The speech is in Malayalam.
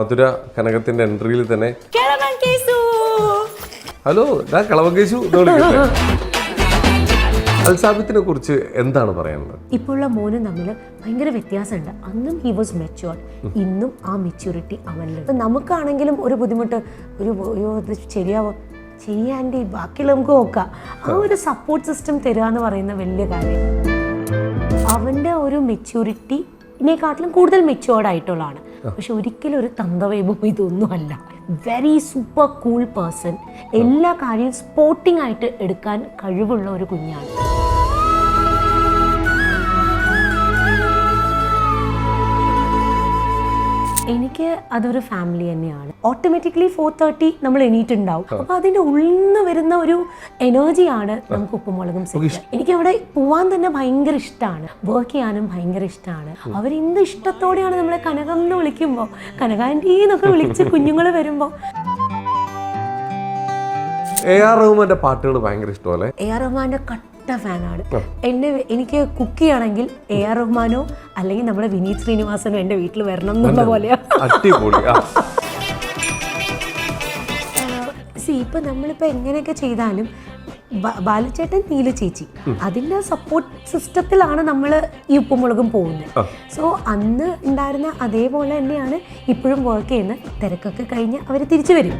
മധുര കനകത്തിന്റെ എൻട്രിയിൽ തന്നെ ഹലോ ഞാൻ കളവകേശു എന്ന് അൽസാബിത്തിനെ കുറിച്ച് എന്താണ് പറയാനുള്ളത്? ഇപ്പോഴുള്ള മോനും തമ്മിൽ ഭയങ്കര വ്യത്യാസമുണ്ട്. അന്നും ഹി വാസ് മെച്ചുവർ ഇന്നും ആ മെച്യൂരിറ്റി അവനിലുണ്ട്. ഇപ്പം നമുക്കാണെങ്കിലും ഒരു ബുദ്ധിമുട്ട് ഒരു അയ്യോ ഇത് ശരിയാവോ? ചെയ്യാന്റെ ബാക്കിയുള്ള നമുക്ക് നോക്കാം. ആ ഒരു സപ്പോർട്ട് സിസ്റ്റം തരിക എന്ന് പറയുന്ന വലിയ കാര്യം. അവന്റെ ഒരു മെച്യൂരിറ്റിനെക്കാട്ടിലും കൂടുതൽ മെച്ചുവേർഡ് ആയിട്ടുള്ളതാണ്. പക്ഷെ ഒരിക്കലും ഒരു തന്തവൈഭവം ഇതൊന്നും അല്ല വെരി സൂപ്പർ കൂൾ പേഴ്സൺ എല്ലാ കാര്യവും സ്പോർട്ടിംഗ് ആയിട്ട് എടുക്കാൻ കഴിവുള്ള ഒരു കുഞ്ഞാണ്. എനിക്ക് അതൊരു ഫാമിലി തന്നെയാണ്. ഓട്ടോമാറ്റിക്കലി ഫോർ തേർട്ടി നമ്മൾ എണീറ്റുണ്ടാവും. അപ്പൊ അതിന്റെ ഉള്ളിൽ നിന്ന് വരുന്ന ഒരു എനർജിയാണ് നമുക്ക് ഉപ്പുമുളകും എനിക്ക് അവിടെ പോവാൻ തന്നെ ഭയങ്കര ഇഷ്ടമാണ് വർക്ക് ചെയ്യാനും ഭയങ്കര ഇഷ്ടമാണ് അവർ എന്ത് ഇഷ്ടത്തോടെയാണ് നമ്മളെ കനകം എന്ന് വിളിക്കുമ്പോൾ കനകാന്റി എന്നൊക്കെ വിളിച്ച് കുഞ്ഞുങ്ങൾ വരുമ്പോൾ എ ആർ റഹ്മാന്റെ പാട്ടുകൾ ഭയങ്കര ഇഷ്ടമല്ലേ എ ആർ റഹ്മാന്റെ കട്ട ഫാനാണ്. എന്നെ എനിക്ക് കുക്ക് ചെയ്യണമെങ്കിൽ എ ആർ റഹ്മാനോ അല്ലെങ്കിൽ നമ്മുടെ വിനീത് ശ്രീനിവാസനോ എന്റെ വീട്ടിൽ വരണം എന്നുള്ള പോലെയാണ് സി ഇപ്പം നമ്മളിപ്പോൾ എങ്ങനെയൊക്കെ ചെയ്താലും ബാലുചേട്ടൻ നീല ചേച്ചി. അതിന്റെ സപ്പോർട്ട് സിസ്റ്റത്തിലാണ് നമ്മൾ ഈ ഉപ്പുമുളകും പോകുന്നത്. സോ അന്ന് ഉണ്ടായിരുന്ന അതേപോലെ തന്നെയാണ് ഇപ്പോഴും വർക്ക് ചെയ്യുന്നത്. തിരക്കൊക്കെ കഴിഞ്ഞ് അവർ തിരിച്ചു വരും.